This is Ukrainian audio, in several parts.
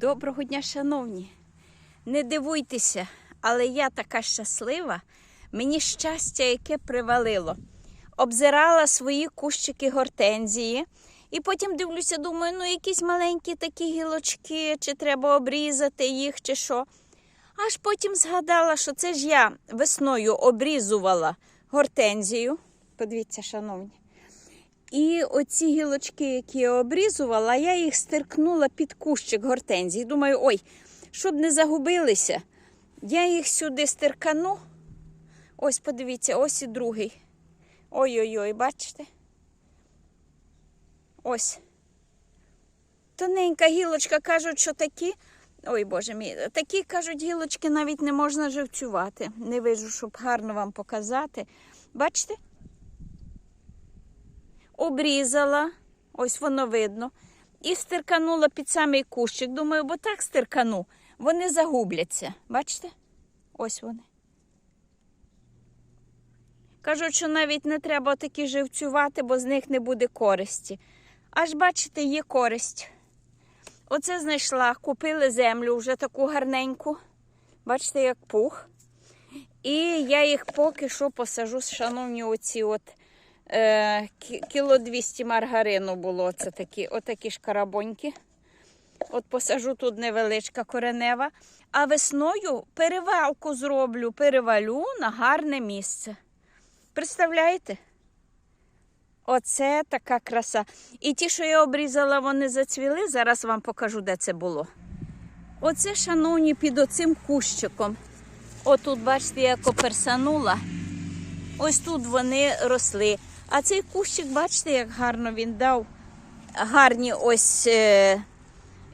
Доброго дня, шановні. Не дивуйтеся, але я така щаслива. Мені щастя, яке привалило. Обзирала свої кущики гортензії. І потім дивлюся, думаю, ну якісь маленькі такі гілочки, чи треба обрізати їх, чи що. Аж потім згадала, що це ж я весною обрізувала гортензію. Подивіться, шановні. І оці гілочки, які я обрізувала, я їх стиркнула під кущик гортензії. Думаю, ой, щоб не загубилися, я їх сюди стиркану. Ось, подивіться, ось і другий. Ой-ой-ой, бачите? Ось. Тоненька гілочка, кажуть, що такі. Ой, Боже мій, такі кажуть, гілочки навіть не можна живцювати. Не вижу, щоб гарно вам показати. Бачите? Обрізала, ось воно видно, і стирканула під самий кущик. Думаю, бо так стиркану, вони загубляться. Бачите? Ось вони. Кажуть, що навіть не треба такі живцювати, бо з них не буде користі. Аж бачите, є користь. Оце знайшла, купили землю вже таку гарненьку. Бачите, як пух. І я їх поки що посажу, шановні, оці от е, кіло 200 маргарину було. Це такі, отакі шкарабоньки. От посажу тут невеличка коренева. А весною перевалку зроблю, перевалю на гарне місце. Представляєте? Оце така краса. І ті, що я обрізала, вони зацвіли. Зараз вам покажу, де це було. Оце, шановні, під оцим кущиком. Отут, бачите, я коперсанула. Ось тут вони росли. А цей кущик, бачите, як гарно він дав гарні ось е,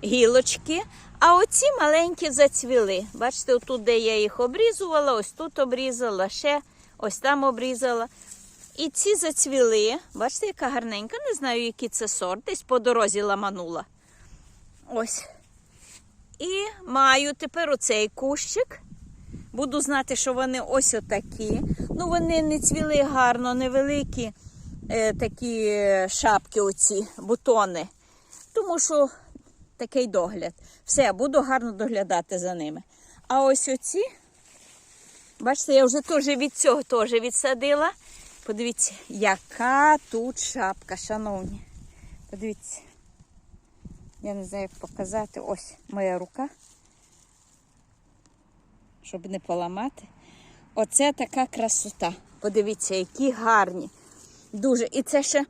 гілочки. А оці маленькі зацвіли. Бачите, отут, де я їх обрізувала, ось тут обрізала, ще ось там обрізала. І ці зацвіли. Бачите, яка гарненька. Не знаю, який це сорт. Десь по дорозі ламанула. Ось. І маю тепер оцей кущик. Буду знати, що вони ось отакі. Ну, вони не цвіли гарно, невеликі е, такі шапки, оці, бутони. Тому що такий догляд. Все, буду гарно доглядати за ними. А ось оці, бачите, я вже теж від цього теж відсадила. Подивіться, яка тут шапка, шановні. Подивіться. Я не знаю, як показати. Ось моя рука щоб не поламати. Оце така красота. Подивіться, які гарні. Дуже. І це ще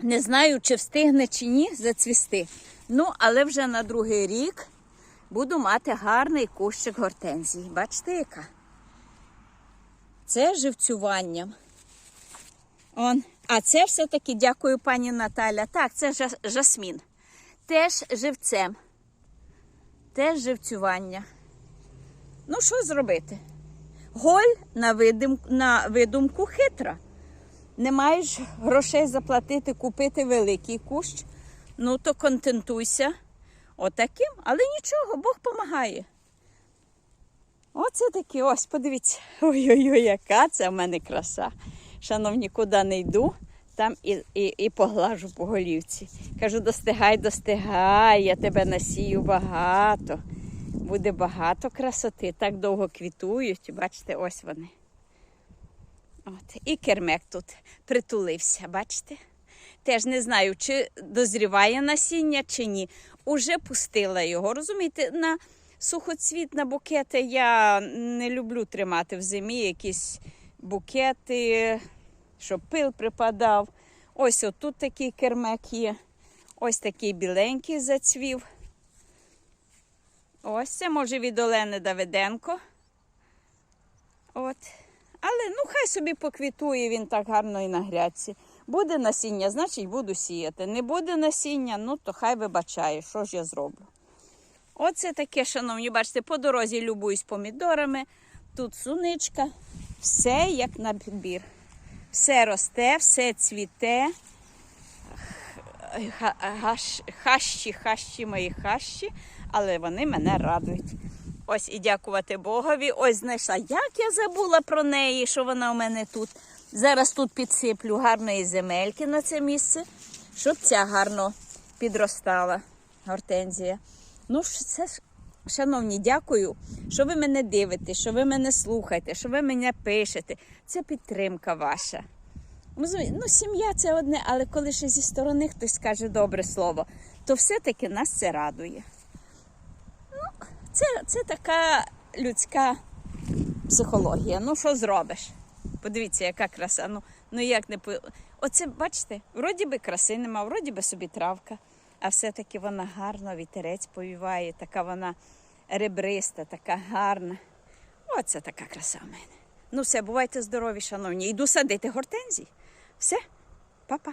не знаю, чи встигне чи ні зацвісти. Ну, але вже на другий рік буду мати гарний кущик гортензії. Бачите, яка? Це живцюванням. Он. А це все-таки, дякую, пані Наталя. Так, це жасмін. Теж живцем. Теж живцювання. Ну, що зробити? Голь на, видим, на видумку хитра. Не маєш грошей заплатити, купити великий кущ. Ну, то контентуйся отаким, але нічого, Бог допомагає. Оце такі, ось, подивіться. Ой-ой-ой, яка це в мене краса. Шановні, куди не йду, там і, і, і поглажу по голівці. Кажу, достигай, достигай, я тебе насію багато. Буде багато красоти. Так довго квітують. Бачите, ось вони. От. І кермек тут притулився, бачите? Теж не знаю, чи дозріває насіння, чи ні. Уже пустила його. Розумієте, на сухоцвіт, на букети я не люблю тримати в зимі якісь букети, щоб пил припадав. Ось отут такий кермек є. Ось такий біленький зацвів. Ось це може від Олени Давиденко. От. Але ну хай собі поквітує він так гарно і на грядці. Буде насіння, значить буду сіяти. Не буде насіння, ну то хай вибачає, що ж я зроблю. Оце таке, шановні, бачите, по дорозі любуюсь помідорами. Тут суничка, все як на підбір. Все росте, все цвіте. Хащі, хащі мої хащі, але вони мене радують. Ось і дякувати Богові. Ось знайшла. Як я забула про неї, що вона у мене тут. Зараз тут підсиплю гарної земельки на це місце, щоб ця гарно підростала гортензія. Ну, це ж, шановні, дякую, що ви мене дивитесь, що ви мене слухаєте, що ви мене пишете. Це підтримка ваша. Ну, Ну, сім'я це одне, але коли ще зі сторони хтось скаже добре слово, то все-таки нас це радує. Це, це така людська психологія. Ну, що зробиш? Подивіться, яка краса. Ну, ну як не по. Оце, бачите, вроді би краси нема, вроді би собі травка, а все-таки вона гарно, вітерець повіває, така вона ребриста, така гарна. Оце така краса в мене. Ну все, бувайте здорові, шановні. Йду садити гортензії. Все, па-па.